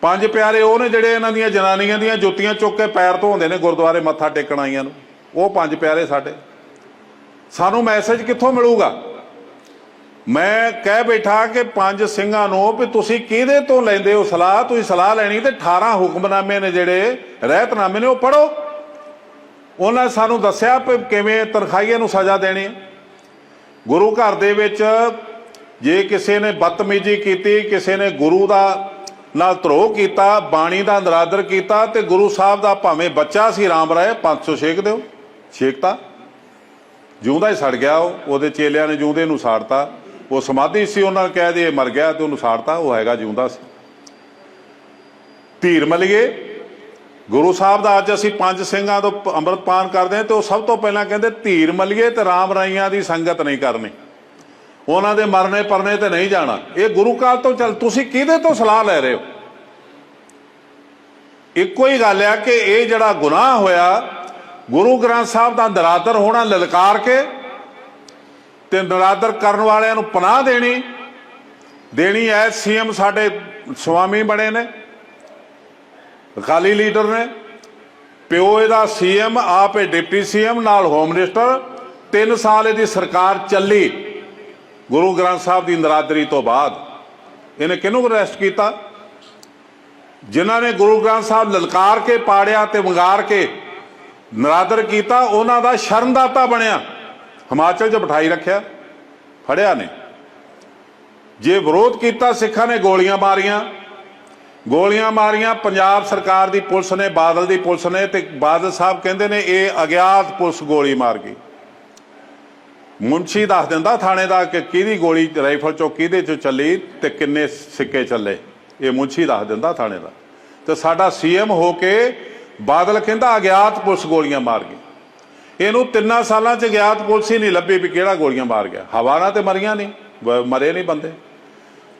ਪੰਜ ਪਿਆਰੇ ਉਹ ਨੇ ਜਿਹੜੇ ਇਹਨਾਂ ਦੀਆਂ ਜਨਾਨੀਆਂ ਦੀਆਂ ਜੁੱਤੀਆਂ ਚੁੱਕ ਕੇ ਪੈਰ ਧੋਂਦੇ ਨੇ ਗੁਰਦੁਆਰੇ ਮੱਥਾ ਟੇਕਣ ਆਈਆਂ ਨੂੰ। ਉਹ ਪੰਜ ਪਿਆਰੇ ਸਾਡੇ। ਸਾਨੂੰ ਮੈਸੇਜ ਕਿੱਥੋਂ ਮਿਲੂਗਾ? ਮੈਂ ਕਹਿ ਬੈਠਾ ਕਿ ਪੰਜ ਸਿੰਘਾਂ ਨੂੰ ਵੀ ਤੁਸੀਂ ਕਿਹਦੇ ਤੋਂ ਲੈਂਦੇ ਹੋ ਸਲਾਹ? ਤੁਸੀਂ ਸਲਾਹ ਲੈਣੀ ਤੇ 18 ਹੁਕਮਨਾਮੇ ਨੇ ਜਿਹੜੇ ਰਹਿਤਨਾਮੇ ਨੇ, ਉਹ ਪੜੋ ਉਹਨਾਂ ਸਾਨੂੰ ਦੱਸਿਆ ਵੀ ਕਿਵੇਂ ਤਨਖਾਹੀਆਂ ਨੂੰ ਸਜ਼ਾ ਦੇਣੀ ਹੈ। ਗੁਰੂ ਘਰ ਦੇ ਵਿੱਚ ਜੇ ਕਿਸੇ ਨੇ ਬਦਤਮੀਜ਼ੀ ਕੀਤੀ, ਕਿਸੇ ਨੇ ਗੁਰੂ ਦਾ ਨਾਲ ਧਰੋਹ ਕੀਤਾ, ਬਾਣੀ ਦਾ ਨਰਾਦਰ ਕੀਤਾ ਤੇ ਗੁਰੂ ਸਾਹਿਬ ਦਾ ਭਾਵੇਂ ਬੱਚਾ ਸੀ, ਰਾਮ ਰਾਏ 500 ਛੇਕ ਦਿਓ। ਛੇਕਤਾ। ਜਿਉਂਦਾ ਹੀ ਸੜ ਗਿਆ ਉਹ, ਉਹਦੇ ਚੇਲਿਆਂ ਨੇ ਜਿਉਂਦੇ ਨੂੰ ਸਾੜਤਾ। ਉਹ ਸਮਾਧੀ ਸੀ, ਉਹਨਾਂ ਨੇ ਕਹਿ ਦੇ ਇਹ ਮਰ ਗਿਆ ਤੇ ਉਹਨੂੰ ਸਾੜਤਾ, ਉਹ ਹੈਗਾ ਜਿਉਂਦਾ ਸੀ। ਧੀਰ ਮਲੀਏ। ਗੁਰੂ ਸਾਹਿਬ ਦਾ ਅੱਜ ਅਸੀਂ ਪੰਜ ਸਿੰਘਾਂ ਤੋਂ ਪ- ਅੰਮ੍ਰਿਤ ਪਾਨ ਕਰਦੇ ਹਾਂ ਤੇ ਉਹ ਸਭ ਤੋਂ ਪਹਿਲਾਂ ਕਹਿੰਦੇ, ਧੀਰ ਮਲੀਏ ਤੇ ਰਾਮ ਰਾਈਆਂ ਦੀ ਸੰਗਤ ਨਹੀਂ ਕਰਨੀ। ਉਹਨਾਂ ਦੇ ਮਰਨੇ ਪਰਨੇ ਤੇ ਨਹੀਂ ਜਾਣਾ। ਇਹ ਗੁਰੂ ਕਾਲ ਤੋਂ ਚੱਲ, ਤੁਸੀਂ ਕਿਹਦੇ ਤੋਂ ਸਲਾਹ ਲੈ ਰਹੇ ਹੋ? ਇੱਕੋ ਹੀ ਗੱਲ ਆ ਕਿ ਇਹ ਜਿਹੜਾ ਗੁਨਾਹ ਹੋਇਆ, ਗੁਰੂ ਗ੍ਰੰਥ ਸਾਹਿਬ ਦਾ ਨਰਾਦਰ ਹੋਣਾ ਲਲਕਾਰ ਕੇ ਤੇ ਨਰਾਦਰ ਕਰਨ ਵਾਲਿਆਂ ਨੂੰ ਪਨਾਹ ਦੇਣੀ। ਦੇਣੀ ਐ, ਸੀਐਮ ਸਾਡੇ ਸੁਆਮੀ ਬਣੇ ਨੇ, ਅਕਾਲੀ ਲੀਡਰ ਨੇ, ਪਿਓ ਇਹਦਾ ਸੀਐਮ, ਆਪੇ ਡਿਪਟੀ ਸੀਐਮ, ਨਾਲ ਹੋਮ ਮਿਨਿਸਟਰ 3 ਸਾਲ ਇਹਦੀ ਸਰਕਾਰ ਚੱਲੀ। ਗੁਰੂ ਗ੍ਰੰਥ ਸਾਹਿਬ ਦੀ ਨਰਾਦਰੀ ਤੋਂ ਬਾਅਦ ਇਹਨੇ ਕਿਹਨੂੰ ਅਰੈਸਟ ਕੀਤਾ? ਜਿਨ੍ਹਾਂ ਨੇ ਗੁਰੂ ਗ੍ਰੰਥ ਸਾਹਿਬ ਲਲਕਾਰ ਕੇ ਪਾੜਿਆ ਤੇ ਵੰਗਾਰ ਕੇ ਨਰਾਦਰ ਕੀਤਾ, ਉਹਨਾਂ ਦਾ ਸ਼ਰਮਦਾਤਾ ਬਣਿਆ। ਹਿਮਾਚਲ 'ਚ ਬਿਠਾਈ ਰੱਖਿਆ, ਫੜਿਆ ਨੇ। ਜੇ ਵਿਰੋਧ ਕੀਤਾ, ਸਿੱਖਾਂ ਨੇ ਗੋਲੀਆਂ ਮਾਰੀਆਂ। ਗੋਲੀਆਂ ਮਾਰੀਆਂ, ਪੰਜਾਬ ਸਰਕਾਰ ਦੀ ਪੁਲਿਸ ਨੇ, ਬਾਦਲ ਦੀ ਪੁਲਿਸ ਨੇ ਤੇ ਬਾਦਲ ਸਾਹਿਬ ਕਹਿੰਦੇ ਨੇ, ਇਹ ਅਗਿਆਤ ਪੁਲਿਸ ਗੋਲੀ ਮਾਰ ਗਈ। ਮੁੰਸ਼ੀ ਦੱਸ ਦਿੰਦਾ ਥਾਣੇ ਦਾ ਕਿ ਕਿਹਦੀ ਗੋਲੀ ਰਾਈਫਲ ਚੋਂ ਕਿਹਦੇ ਚੋਂ ਚੱਲੀ ਤੇ ਕਿੰਨੇ ਸਿੱਕੇ ਚੱਲੇ। ਇਹ ਮੁੰਸ਼ੀ ਦੱਸ ਦਿੰਦਾ ਥਾਣੇ ਦਾ। ਤੇ ਸਾਡਾ ਸੀਐਮ ਹੋ ਕੇ ਬਾਦਲ ਕਹਿੰਦਾ ਅਗਿਆਤ ਪੁਲਿਸ ਗੋਲੀਆਂ ਮਾਰ ਗਈ। ਇਹਨੂੰ ਤਿੰਨਾਂ ਸਾਲਾਂ ਚ ਅਗਿਆਤ ਪੁਲਿਸ ਹੀ ਨਹੀਂ ਲੱਭੀ ਵੀ ਕਿਹੜਾ ਗੋਲੀਆਂ ਮਾਰ ਗਿਆ। ਹਵਾ ਨਾਲ ਤੇ ਮਰੀਆਂ ਨਹੀਂ ਮਰੇ ਨਹੀਂ ਬੰਦੇ।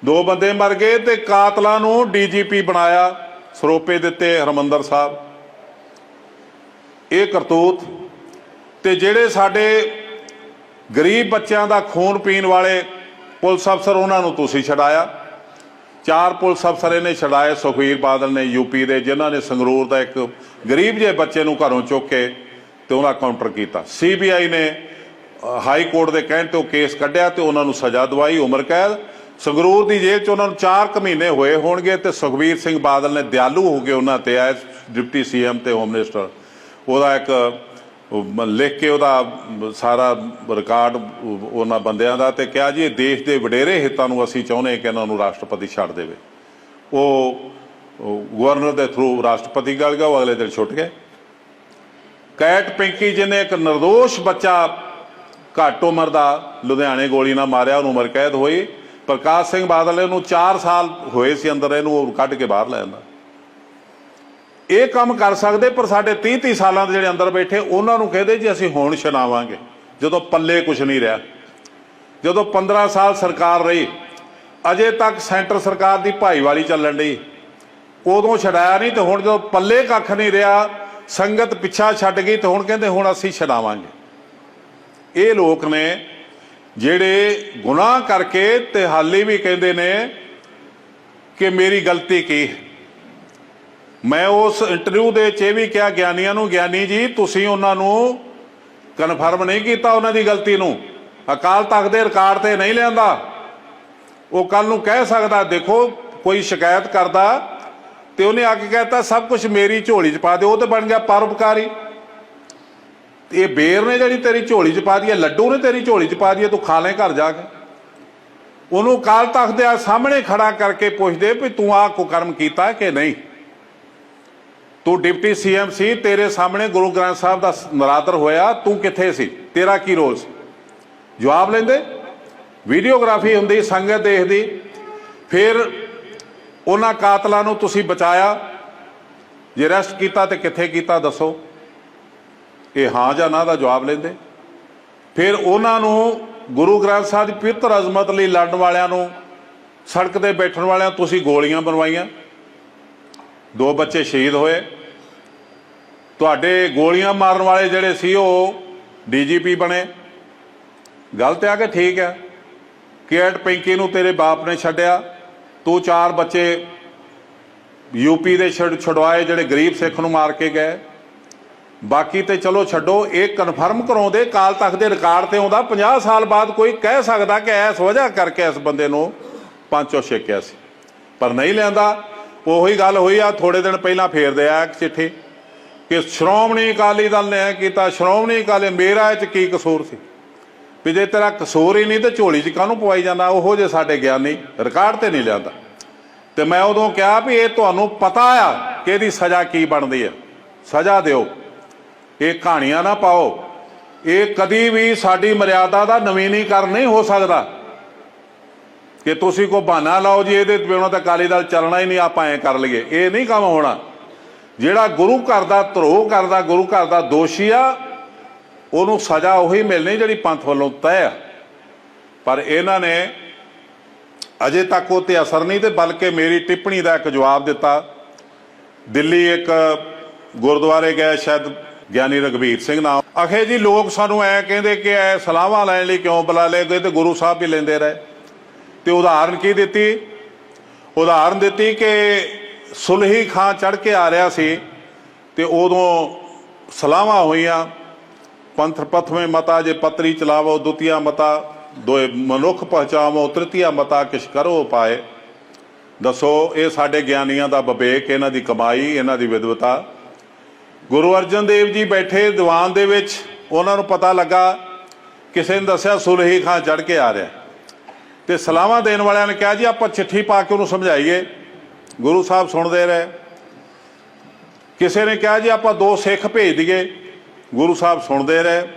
ਦੋ ਬੰਦੇ ਮਰ ਗਏ ਤੇ ਕਾਤਲਾਂ ਨੂੰ ਡੀਜੀਪੀ ਬਣਾਇਆ, ਸਰੋਪੇ ਦਿੱਤੇ ਹਰਮੰਦਰ ਸਾਹਿਬ। ਇਹ ਕਰਤੂਤ। ਤੇ ਜਿਹੜੇ ਸਾਡੇ ਗਰੀਬ ਬੱਚਿਆਂ ਦਾ ਖੂਨ ਪੀਣ ਵਾਲੇ ਪੁਲਿਸ ਅਫਸਰ ਉਹਨਾਂ ਨੂੰ ਤੁਸੀਂ ਛਡਾਇਆ। ਚਾਰ ਪੁਲਿਸ ਅਫਸਰ ਇਹਨੇ ਛਡਾਏ, ਸੁਖਵੀਰ ਬਾਦਲ ਨੇ ਯੂਪੀ ਦੇ, ਜਿਨ੍ਹਾਂ ਨੇ ਸੰਗਰੂਰ ਦਾ ਇੱਕ ਗਰੀਬ ਜਿਹੇ ਬੱਚੇ ਨੂੰ ਘਰੋਂ ਚੁੱਕ ਕੇ ਤੇ ਉਹਦਾ ਕਾਊਂਟਰ ਕੀਤਾ। ਸੀਬੀਆਈ ਨੇ ਹਾਈ ਕੋਰਟ ਦੇ ਕਹਿਣ ਤੇ ਉਹ ਕੇਸ ਕੱਢਿਆ ਤੇ ਉਹਨਾਂ ਨੂੰ ਸਜ਼ਾ ਦਵਾਈ, ਉਮਰ ਕੈਦ। ਸੰਗਰੂਰ ਦੀ ਜੇਲ੍ਹ 'ਚ ਉਹਨਾਂ ਨੂੰ 4 ਮਹੀਨੇ ਹੋਏ ਹੋਣਗੇ ਤੇ ਸੁਖਵੀਰ ਸਿੰਘ ਬਾਦਲ ਨੇ ਦਿਆਲੂ ਹੋ ਕੇ ਉਹਨਾਂ ਤੇ ਆਏ, ਡਿਪਟੀ ਸੀਐਮ ਤੇ ਹੋਮ ਮਿਨਿਸਟਰ। ਉਹਦਾ ਇੱਕ ਲਿਖ ਕੇ ਉਹਦਾ ਸਾਰਾ ਰਿਕਾਰਡ ਉਹਨਾਂ ਬੰਦਿਆਂ ਦਾ ਤੇ ਕਿਹਾ ਜੀ ਇਹ ਦੇਸ਼ ਦੇ ਵਡੇਰੇ ਹਿੱਤਾਂ ਨੂੰ ਅਸੀਂ ਚਾਹੁੰਦੇ ਕਿ ਇਹਨਾਂ ਨੂੰ ਰਾਸ਼ਟਰਪਤੀ ਛੱਡ ਦੇਵੇ। ਉਹ ਗਵਰਨਰ ਦੇ ਥਰੂ ਰਾਸ਼ਟਰਪਤੀ ਗੱਲ ਗਿਆ, ਉਹ ਅਗਲੇ ਦਿਨ ਛੁੱਟ ਗਏ। ਕੈਟ ਪਿੰਕੀ ਜਿਹਨੇ ਇੱਕ ਨਿਰਦੋਸ਼ ਬੱਚਾ ਘੱਟ ਉਮਰ ਦਾ ਲੁਧਿਆਣੇ ਗੋਲੀ ਨਾਲ ਮਾਰਿਆ, ਉਹਨੂੰ ਉਮਰ ਕੈਦ ਹੋਈ। ਪ੍ਰਕਾਸ਼ ਸਿੰਘ ਬਾਦਲ ਨੂੰ 4 ਸਾਲ ਹੋਏ ਸੀ ਅੰਦਰ, ਇਹਨੂੰ ਉਹ ਕੱਢ ਕੇ ਬਾਹਰ ਲੈ ਆਂਦਾ। ਇਹ ਕੰਮ ਕਰ ਸਕਦੇ, ਪਰ ਸਾਡੇ 30 30 ਸਾਲਾਂ ਦੇ ਜਿਹੜੇ ਅੰਦਰ ਬੈਠੇ, ਉਹਨਾਂ ਨੂੰ ਕਹਦੇ ਜੀ ਅਸੀਂ ਹੁਣ ਛਡਾਵਾਂਗੇ ਜਦੋਂ ਪੱਲੇ ਕੁਝ ਨਹੀਂ ਰਿਹਾ। ਜਦੋਂ 15 ਸਾਲ ਸਰਕਾਰ ਰਹੀ, ਅਜੇ ਤੱਕ ਸੈਂਟਰ ਸਰਕਾਰ ਦੀ ਭਾਈਵਾਲੀ ਚੱਲਣ ਡਈ। ਉਦੋਂ ਛਡਾਇਆ ਨਹੀਂ ਤੇ ਹੁਣ ਜਦੋਂ ਪੱਲੇ ਕੱਖ ਨਹੀਂ ਰਿਹਾ, ਸੰਗਤ ਪਿੱਛਾ ਛੱਡ ਗਈ ਤੇ ਹੁਣ ਕਹਿੰਦੇ ਹੁਣ ਅਸੀਂ ਛਡਾਵਾਂਗੇ। ਇਹ ਲੋਕ ਨੇ ਜਿਹੜੇ ਗੁਨਾਹ ਕਰਕੇ ਤੇ ਹਾਲੇ ਵੀ ਕਹਿੰਦੇ ਨੇ ਕਿ ਮੇਰੀ ਗਲਤੀ ਕੀ ਹੈ? ਮੈਂ ਉਸ ਇੰਟਰਵਿਊ ਦੇ ਵਿੱਚ ਇਹ ਵੀ ਕਿਹਾ, ਗਿਆਨੀਆਂ ਨੂੰ, ਗਿਆਨੀ ਜੀ, ਤੁਸੀਂ ਉਹਨਾਂ ਨੂੰ ਕਨਫਰਮ ਨਹੀਂ ਕੀਤਾ ਉਹਨਾਂ ਦੀ ਗਲਤੀ ਨੂੰ। ਅਕਾਲ ਤਖਤ ਦੇ ਰਿਕਾਰਡ ਤੇ ਨਹੀਂ ਲਿਆਂਦਾ। ਉਹ ਕੱਲ ਨੂੰ ਕਹਿ ਸਕਦਾ, ਦੇਖੋ, ਕੋਈ ਸ਼ਿਕਾਇਤ ਕਰਦਾ ਤੇ ਉਹਨੇ ਆ ਕੇ ਕਹਿਤਾ, ਸਭ ਕੁਝ ਮੇਰੀ ਝੋਲੀ 'ਚ ਪਾ ਦਿਓ, ਉਹ ਤੇ ਬਣ ਗਿਆ ਪਰਉਪਕਾਰੀ। ਤੇ ਇਹ ਬੇਰ ਨੇ ਜਿਹੜੀ ਤੇਰੀ ਝੋਲੀ 'ਚ ਪਾ ਦਈਏ ਲੱਡੂ ਨੇ ਤੇਰੀ ਝੋਲੀ 'ਚ ਪਾ ਦਈਏ ਤੂੰ ਖਾ ਲੈ ਘਰ ਜਾ ਕੇ। ਉਹਨੂੰ ਕਾਲ ਤਖਤ ਦੇ ਸਾਹਮਣੇ ਖੜਾ ਕਰਕੇ ਪੁੱਛਦੇ ਵੀ ਤੂੰ ਆਹ ਕੋ ਕਰਮ ਕੀਤਾ ਕਿ ਨਹੀਂ? ਤੂੰ ਡਿਪਟੀ ਸੀਐਮ ਸੀ, ਤੇਰੇ ਸਾਹਮਣੇ ਗੁਰੂ ਗ੍ਰੰਥ ਸਾਹਿਬ ਦਾ ਨਰਾਦਰ ਹੋਇਆ, ਤੂੰ ਕਿੱਥੇ ਸੀ? ਤੇਰਾ ਕੀ ਰੋਲ ਸੀ? ਜਵਾਬ ਲੈਂਦੇ? ਵੀਡੀਓਗ੍ਰਾਫੀ ਹੁੰਦੀ, ਸੰਗਤ ਦੇਖਦੀ, ਫਿਰ ਉਹਨਾਂ ਕਾਤਲਾਂ ਨੂੰ ਤੁਸੀਂ ਬਚਾਇਆ। ਜੇ ਅਰੈਸਟ ਕੀਤਾ ਤੇ ਕਿੱਥੇ ਕੀਤਾ, ਦੱਸੋ। ਇਹ ਹਾਂ ਜਾਂ ਨਾ ਦਾ ਜਵਾਬ ਲੈਂਦੇ। ਫਿਰ ਉਹਨਾਂ ਨੂੰ ਗੁਰੂ ਗ੍ਰੰਥ ਸਾਹਿਬ ਦੀ ਪਵਿੱਤਰ ਅਜ਼ਮਤ ਲਈ ਲੜਨ ਵਾਲਿਆਂ ਨੂੰ, ਸੜਕ ਤੇ ਬੈਠਣ ਵਾਲਿਆਂ ਤੁਸੀਂ ਗੋਲੀਆਂ ਬਣਵਾਈਆਂ। ਦੋ ਬੱਚੇ ਸ਼ਹੀਦ ਹੋਏ। ਤੁਹਾਡੇ ਗੋਲੀਆਂ ਮਾਰਨ ਵਾਲੇ ਜਿਹੜੇ ਸੀ ਉਹ ਡੀਜੀਪੀ ਬਣੇ। ਗਲਤ ਆ ਕੇ ਠੀਕ ਹੈ ਕੇਟ ਪੈਂਕੀ ਨੂੰ ਤੇਰੇ ਬਾਪ ਨੇ ਛੱਡਿਆ। ਤੂੰ ਚਾਰ ਬੱਚੇ ਯੂਪੀ ਦੇ ਛੜ ਛੁਡਵਾਏ ਜਿਹੜੇ ਗਰੀਬ ਸਿੱਖ ਨੂੰ ਮਾਰ ਕੇ ਗਏ। ਬਾਕੀ ਤੇ ਚਲੋ ਛੱਡੋ, ਇਹ ਕਨਫਰਮ ਕਰਾਉਂਦੇ ਕਾਲ ਤੱਕ ਦੇ ਰਿਕਾਰਡ ਤੇ ਆਉਂਦਾ। 50 ਸਾਲ ਬਾਅਦ ਕੋਈ ਕਹਿ ਸਕਦਾ ਕਿ ਇਸ ਵਜ੍ਹਾ ਕਰਕੇ ਇਸ ਬੰਦੇ ਨੂੰ ਪੰਚੋ ਛੇਕਿਆ ਸੀ। ਪਰ ਨਹੀਂ ਲੈਂਦਾ ਉਹੀ ਗੱਲ ਹੋਈ ਆ ਥੋੜੇ ਦਿਨ ਪਹਿਲਾਂ ਫੇਰਦੇ ਆ ਇੱਕ ਚਿੱਠੀ। ਕਿ ਸ਼੍ਰੋਮਣੀ ਅਕਾਲੀ ਦਲ ਨੇ ਇਹ ਕੀਤਾ, ਸ਼੍ਰੋਮਣੀ ਅਕਾਲੀ ਮੇਰਾ ਇਹ ਚ ਕੀ ਕਸੂਰ ਸੀ? ਵੀ ਜੇ ਤੇਰਾ ਕਸੂਰ ਹੀ ਨਹੀਂ ਤੇ ਝੋਲੀ 'ਚ ਕਾਹਨੂੰ ਪਵਾਈ ਜਾਂਦਾ? ਉਹੋ ਜੇ ਸਾਡੇ ਗਿਆਨੀ ਰਿਕਾਰਡ ਤੇ ਨਹੀਂ ਲਿਆਂਦਾ। ਤੇ ਮੈਂ ਉਦੋਂ ਕਿਹਾ ਵੀ ਇਹ ਤੁਹਾਨੂੰ ਪਤਾ ਆ ਕਿ ਇਹਦੀ ਸਜ਼ਾ ਕੀ ਬਣਦੀ ਹੈ ਸਜ਼ਾ ਦਿਓ। ਇਹ ਕਹਾਣੀਆਂ ਨਾ ਪਾਓ। ਇਹ ਕਦੀ ਵੀ ਸਾਡੀ ਮਰਿਆਦਾ ਦਾ ਨਵੀਨੀਕਰਨ ਨਹੀਂ ਹੋ ਸਕਦਾ। ਕਿ ਤੁਸੀਂ ਕੋ ਬਹਾਨਾ ਲਾਓ ਜੀ, ਇਹਦੇ ਬਿਨਾਂ ਤਾਂ ਅਕਾਲੀ ਦਲ ਚੱਲਣਾ ਹੀ ਨਹੀਂ, ਆਪਾਂ ਐ ਕਰ ਲਈਏ। ਇਹ ਨਹੀਂ ਕੰਮ ਹੋਣਾ। ਜਿਹੜਾ ਗੁਰੂ ਘਰ ਦਾ ਧਰੋਹ ਕਰਦਾ, ਗੁਰੂ ਘਰ ਦਾ ਦੋਸ਼ੀ ਆ, ਉਹਨੂੰ ਸਜ਼ਾ ਉਹੀ ਮਿਲਣੀ ਜਿਹੜੀ ਪੰਥ ਵੱਲੋਂ ਤੈਅ ਆ। ਪਰ ਇਹਨਾਂ ਨੇ ਅਜੇ ਤੱਕ ਉਹ ਤੇ ਅਸਰ ਨਹੀਂ ਤੇ ਬਲਕਿ ਮੇਰੀ ਟਿੱਪਣੀ ਦਾ ਇੱਕ ਜਵਾਬ ਦਿੱਤਾ। ਦਿੱਲੀ ਇੱਕ ਗੁਰਦੁਆਰੇ ਗਏ ਸ਼ਾਇਦ ਗਿਆਨੀ ਰਗਵੀਰ ਸਿੰਘ ਨਾਮ। ਅਖੇ ਜੀ, ਲੋਕ ਸਾਨੂੰ ਐ ਕਹਿੰਦੇ ਕਿ ਐ ਸਲਾਹਾਂ ਲੈਣ ਲਈ ਕਿਉਂ ਬੁਲਾ ਲਏ ਗਏ ਤੇ ਗੁਰੂ ਸਾਹਿਬ ਵੀ ਲੈਂਦੇ ਰਹੇ। ਤੇ ਉਦਾਹਰਨ ਕੀ ਦਿੱਤੀ? ਉਦਾਹਰਨ ਦਿੱਤੀ ਕਿ ਸੁਲਹੀ ਖਾਂ ਚੜ ਕੇ ਆ ਰਿਹਾ ਸੀ ਤੇ ਉਦੋਂ ਸਲਾਹਾਂ ਹੋਈਆਂ, ਪੰਥ ਪਥਵੇਂ ਮਤਾ ਜੇ ਪਤਰੀ ਚਲਾਵੋ, ਦੁਤੀਆ ਮਤਾ ਦੋਏ ਮਨੁੱਖ ਪਹਚਾਵੋ, ਤ੍ਰਿਤੀਆ ਮਤਾ ਕਿਛ ਕਰੋ ਪਾਏ ਦੱਸੋ, ਇਹ ਸਾਡੇ ਗਿਆਨੀਆਂ ਦਾ ਵਿਵੇਕ, ਇਹਨਾਂ ਦੀ ਕਮਾਈ, ਇਹਨਾਂ ਦੀ ਵਿਦਵਤਾ। ਗੁਰੂ ਅਰਜਨ ਦੇਵ ਜੀ ਬੈਠੇ ਦੀਵਾਨ ਦੇ ਵਿੱਚ, ਉਹਨਾਂ ਨੂੰ ਪਤਾ ਲੱਗਾ, ਕਿਸੇ ਨੇ ਦੱਸਿਆ ਸੁਲਹੀ ਖਾਂ ਚੜ ਕੇ ਆ ਰਿਹਾ। ਤੇ ਸਲਾਹਾਂ ਦੇਣ ਵਾਲਿਆਂ ਨੇ ਕਿਹਾ, ਜੀ, ਆਪਾਂ ਚਿੱਠੀ ਪਾ ਕੇ ਉਹਨੂੰ ਸਮਝਾਈਏ। ਗੁਰੂ ਸਾਹਿਬ ਸੁਣਦੇ ਰਹੇ। ਕਿਸੇ ਨੇ ਕਿਹਾ ਜੀ ਆਪਾਂ ਦੋ ਸਿੱਖ ਭੇਜ ਦਈਏ। ਗੁਰੂ ਸਾਹਿਬ ਸੁਣਦੇ ਰਹੇ।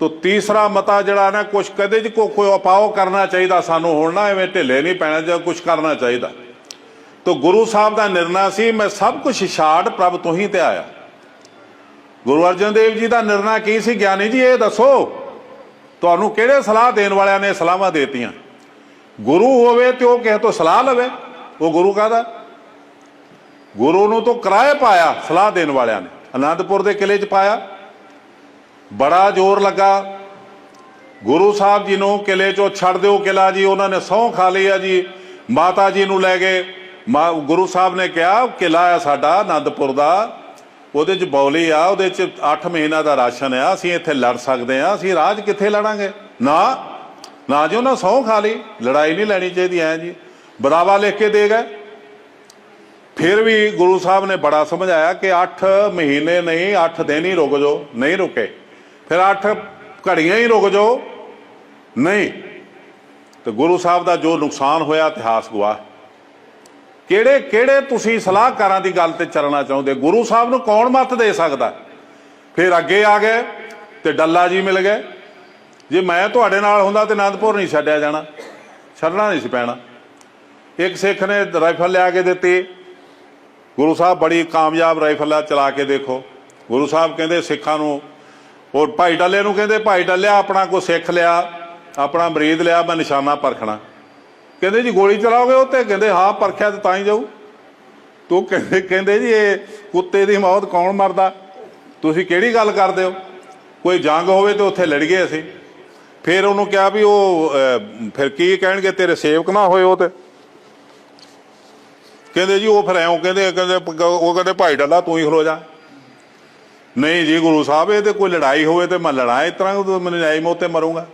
ਤੋ ਤੀਸਰਾ ਮਤਾ ਜਿਹੜਾ ਨਾ, ਕੁਛ ਕਦੇ ਜੀ ਕੋ ਕੋਈ ਉਪਾਅ ਕਰਨਾ ਚਾਹੀਦਾ, ਸਾਨੂੰ ਹੁਣ ਨਾ ਐਵੇਂ ਢਿੱਲੇ ਨਹੀਂ ਪੈਣਾ ਜਾਂ ਕੁਝ ਕਰਨਾ ਚਾਹੀਦਾ। ਤੋ ਗੁਰੂ ਸਾਹਿਬ ਦਾ ਨਿਰਣਾ ਸੀ, ਮੈਂ ਸਭ ਕੁਝ ਛਾੜ ਪ੍ਰਭ ਤੋਂ ਹੀ ਤੇ ਆਇਆ। ਗੁਰੂ ਅਰਜਨ ਦੇਵ ਜੀ ਦਾ ਨਿਰਣਾ ਕੀ ਸੀ ਗਿਆਨੀ ਜੀ, ਇਹ ਦੱਸੋ। ਤੁਹਾਨੂੰ ਕਿਹੜੇ ਸਲਾਹ ਦੇਣ ਵਾਲਿਆਂ ਨੇ ਸਲਾਹਾਂ ਦੇਤੀਆਂ? ਗੁਰੂ ਹੋਵੇ ਤੇ ਉਹ ਕਿਸੇ ਤੋਂ ਸਲਾਹ ਲਵੇ। ਉਹ ਗੁਰੂ ਕਾਹਦਾ? ਗੁਰੂ ਨੂੰ ਤੋਂ ਕਿਰਾਏ ਪਾਇਆ ਸਲਾਹ ਦੇਣ ਵਾਲਿਆਂ ਨੇ। ਅਨੰਦਪੁਰ ਦੇ ਕਿਲੇ 'ਚ ਪਾਇਆ। ਬੜਾ ਜ਼ੋਰ ਲੱਗਾ। ਗੁਰੂ ਸਾਹਿਬ ਜੀ ਨੂੰ ਕਿਲੇ 'ਚੋਂ ਛੱਡ ਦਿਓ ਕਿਲਾ ਜੀ, ਉਹਨਾਂ ਨੇ ਸਹੁੰ ਖਾ ਲਈ ਆ ਜੀ। ਮਾਤਾ ਜੀ ਨੂੰ ਲੈ ਗਏ। ਮਾ- ਗੁਰੂ ਸਾਹਿਬ ਨੇ ਕਿਹਾ ਕਿਲਾ ਆ ਸਾਡਾ ਅਨੰਦਪੁਰ ਦਾ। ਉਹਦੇ 'ਚ ਬੌਲੀ ਆ, ਉਹਦੇ 'ਚ 8 ਮਹੀਨਾ ਦਾ ਰਾਸ਼ਨ ਆ। ਅਸੀਂ ਇੱਥੇ ਲੜ ਸਕਦੇ ਆ। ਅਸੀਂ ਰਾਜ ਕਿੱਥੇ ਲੜਾਂਗੇ? ਨਾ ਨਾ ਜੀ, ਉਹਨਾਂ ਸਹੁੰ ਖਾ ਲਈ। ਲੜਾਈ ਨਹੀਂ ਲੈਣੀ ਚਾਹੀਦੀ ਐ ਜੀ। ਬਦਾਵਾ ਲਿਖ ਕੇ ਦੇ ਗਏ। ਫਿਰ ਵੀ ਗੁਰੂ ਸਾਹਿਬ ਨੇ ਬੜਾ ਸਮਝਾਇਆ ਕਿ 8 ਮਹੀਨੇ ਨਹੀਂ 8 ਦਿਨ ਹੀ ਰੁਕ ਜਾਓ, ਨਹੀਂ ਰੁਕੇ। ਫਿਰ 8 ਘੜੀਆਂ ਹੀ ਰੁਕ ਜਾਓ, ਨਹੀਂ। ਤੇ ਗੁਰੂ ਸਾਹਿਬ ਦਾ ਜੋ ਨੁਕਸਾਨ ਹੋਇਆ, ਇਤਿਹਾਸ ਗਵਾਹ। ਕਿਹੜੇ ਕਿਹੜੇ ਤੁਸੀਂ ਸਲਾਹਕਾਰਾਂ ਦੀ ਗੱਲ ਤੇ ਚੱਲਣਾ ਚਾਹੁੰਦੇ? ਗੁਰੂ ਸਾਹਿਬ ਨੂੰ ਕੌਣ ਮੱਤ ਦੇ ਸਕਦਾ? ਫਿਰ ਅੱਗੇ ਆ ਗਏ ਤੇ ਡੱਲਾ ਜੀ ਮਿਲ ਗਏ। ਜੇ ਮੈਂ ਤੁਹਾਡੇ ਨਾਲ ਹੁੰਦਾ ਤੇ ਆਨੰਦਪੁਰ ਨਹੀਂ ਛੱਡਿਆ ਜਾਣਾ। ਛੱਡਣਾ ਨਹੀਂ ਸੀ ਪੈਣਾ। ਇੱਕ ਸਿੱਖ ਨੇ ਰਾਈਫਲ ਲਿਆ ਕੇ ਦਿੱਤੀ। ਗੁਰੂ ਸਾਹਿਬ ਬੜੀ ਕਾਮਯਾਬ ਰਾਈਫਲ ਆ, ਚਲਾ ਕੇ ਦੇਖੋ। ਗੁਰੂ ਸਾਹਿਬ ਕਹਿੰਦੇ ਸਿੱਖਾਂ ਨੂੰ, ਹੋਰ ਭਾਈ ਡੱਲੇ ਨੂੰ ਕਹਿੰਦੇ, ਭਾਈ ਡੱਲਿਆ, ਆਪਣਾ ਕੋ ਸਿੱਖ ਲਿਆ, ਆਪਣਾ ਮਰੀਦ ਲਿਆ, ਮੈਂ ਨਿਸ਼ਾਨਾ ਪਰਖਣਾ। ਕਹਿੰਦੇ ਜੀ, ਗੋਲੀ ਚਲਾਓਗੇ ਉਹ ਤੇ ਕਹਿੰਦੇ, ਹਾਂ, ਪਰਖਿਆ ਤੇ ਤਾਂ ਹੀ ਜਾਊ। ਤੂੰ ਕਹਿੰਦੇ ਕਹਿੰਦੇ ਜੀ, ਇਹ ਕੁੱਤੇ ਦੀ ਮੌਤ ਕੌਣ ਮਰਦਾ? ਤੁਸੀਂ ਕਿਹੜੀ ਗੱਲ ਕਰਦੇ ਹੋ? ਕੋਈ ਜੰਗ ਹੋਵੇ ਤੇ ਉੱਥੇ ਲੜ ਗਏ ਅਸੀਂ। ਫਿਰ ਉਹਨੂੰ ਕਿਹਾ ਵੀ ਉਹ ਫਿਰ ਕੀ ਕਹਿਣਗੇ, ਤੇਰੇ ਸੇਵਕ ਨਾ ਹੋਏ ਉਹ ਤੇ। ਕਹਿੰਦੇ ਜੀ, ਉਹ ਫਿਰ ਐਂ ਕਹਿੰਦੇ ਕਹਿੰਦੇ, ਉਹ ਕਹਿੰਦੇ, ਭਾਈ ਡੱਲਾ, ਤੂੰ ਹੀ ਖਲੋ ਜਾ। ਨਹੀਂ ਜੀ, ਗੁਰੂ ਸਾਹਿਬ, ਇਹ ਤੇ ਕੋਈ ਲੜਾਈ ਹੋਵੇ ਤੇ ਮੈਂ ਲੜਾਂ ਇਸ ਤਰ੍ਹਾਂ ਮੈਨੂੰ ਨਿਆਈ ਮੋਤੇ ਤੇ ਮਰੂੰਗਾ।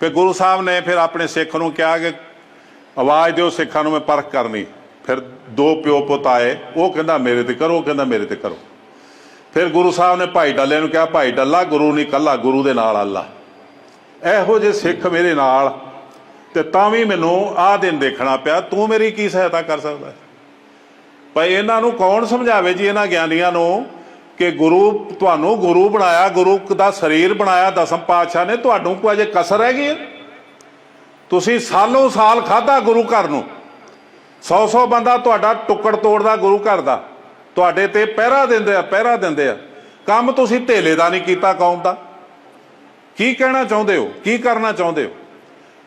ਫਿਰ ਗੁਰੂ ਸਾਹਿਬ ਨੇ ਫਿਰ ਆਪਣੇ ਸਿੱਖ ਨੂੰ ਕਿਹਾ ਕਿ ਆਵਾਜ਼ ਦਿਓ ਸਿੱਖਾਂ ਨੂੰ, ਮੈਂ ਪਰਖ ਕਰਨੀ। ਫਿਰ ਦੋ ਪਿਓ ਪੁੱਤ ਆਏ, ਉਹ ਕਹਿੰਦਾ, ਮੇਰੇ ਤੇ ਕਰੋ, ਉਹ ਕਹਿੰਦਾ, ਮੇਰੇ ਤੇ ਕਰੋ। ਫਿਰ ਗੁਰੂ ਸਾਹਿਬ ਨੇ ਭਾਈ ਡੱਲੇ ਨੂੰ ਕਿਹਾ, ਭਾਈ ਡੱਲਾ, ਗੁਰੂ ਨਹੀਂ ਕੱਲਾ, ਗੁਰੂ ਦੇ ਨਾਲ ਅੱਲਾ। ਇਹੋ ਜਿਹੇ ਸਿੱਖ ਮੇਰੇ ਨਾਲ, ਤੇ ਤਾਂ ਵੀ ਮੈਨੂੰ ਆਹ ਦਿਨ ਦੇਖਣਾ ਪਿਆ, ਤੂੰ ਮੇਰੀ ਕੀ ਸਹਾਇਤਾ ਕਰ ਸਕਦਾ? ਹੈ? ਭਾਈ, ਇਹਨਾਂ ਨੂੰ ਕੌਣ ਸਮਝਾਵੇ ਜੀ, ਇਹਨਾਂ ਗਿਆਨੀਆਂ ਨੂੰ ਕਿ ਗੁਰੂ ਤੁਹਾਨੂੰ ਗੁਰੂ ਬਣਾਇਆ, ਗੁਰੂ ਦਾ ਸਰੀਰ ਬਣਾਇਆ, ਦਸਮ ਪਾਤਸ਼ਾਹ ਨੇ, ਤੁਹਾਨੂੰ ਕੋਈ ਅਜੇ ਕਸਰ ਹੈਗੀ ਹੈ? ਤੁਸੀਂ ਸਾਲੋਂ ਸਾਲ ਖਾਦਾ ਗੁਰੂ ਘਰ ਨੂੰ। 100-100 ਬੰਦਾ ਤੁਹਾਡਾ ਟੁੱਕੜ ਤੋੜਦਾ ਗੁਰੂ ਘਰ ਦਾ। ਤੁਹਾਡੇ ਤੇ ਪਹਿਰਾ ਦਿੰਦੇ ਆ, ਪਹਿਰਾ ਦਿੰਦੇ ਆ। ਕੰਮ ਤੁਸੀਂ ਧੇਲੇ ਦਾ ਨਹੀਂ ਕੀਤਾ ਕੌਮ ਦਾ। ਕੀ ਕਹਿਣਾ ਚਾਹੁੰਦੇ ਹੋ? ਕੀ ਕਰਨਾ ਚਾਹੁੰਦੇ ਹੋ?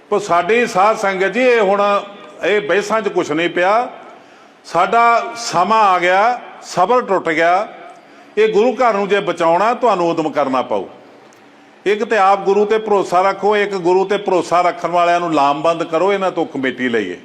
ਪਰ ਸਾਡੀ ਸਾਧ ਸੰਗਤ ਜੀ, ਇਹ ਹੁਣ ਇਹ ਬਹਿਸਾਂ 'ਚ ਕੁਝ ਨਹੀਂ ਪਿਆ। ਸਾਡਾ ਸਮਾਂ ਆ ਗਿਆ, ਸਬਰ ਟੁੱਟ ਗਿਆ। ਇਹ ਗੁਰੂ ਘਰ ਨੂੰ ਜੇ ਬਚਾਉਣਾ, ਤੁਹਾਨੂੰ ਉਦਮ ਕਰਨਾ ਪਊ। ਇੱਕ ਤੇ ਆਪ ਗੁਰੂ ਤੇ ਭਰੋਸਾ ਰੱਖੋ, ਇੱਕ ਗੁਰੂ ਤੇ ਭਰੋਸਾ ਰੱਖਣ ਵਾਲਿਆਂ ਨੂੰ ਲਾਮਬੰਦ ਕਰੋ, ਇਹਨਾਂ ਤੋਂ ਕਮੇਟੀ ਲਈਏ।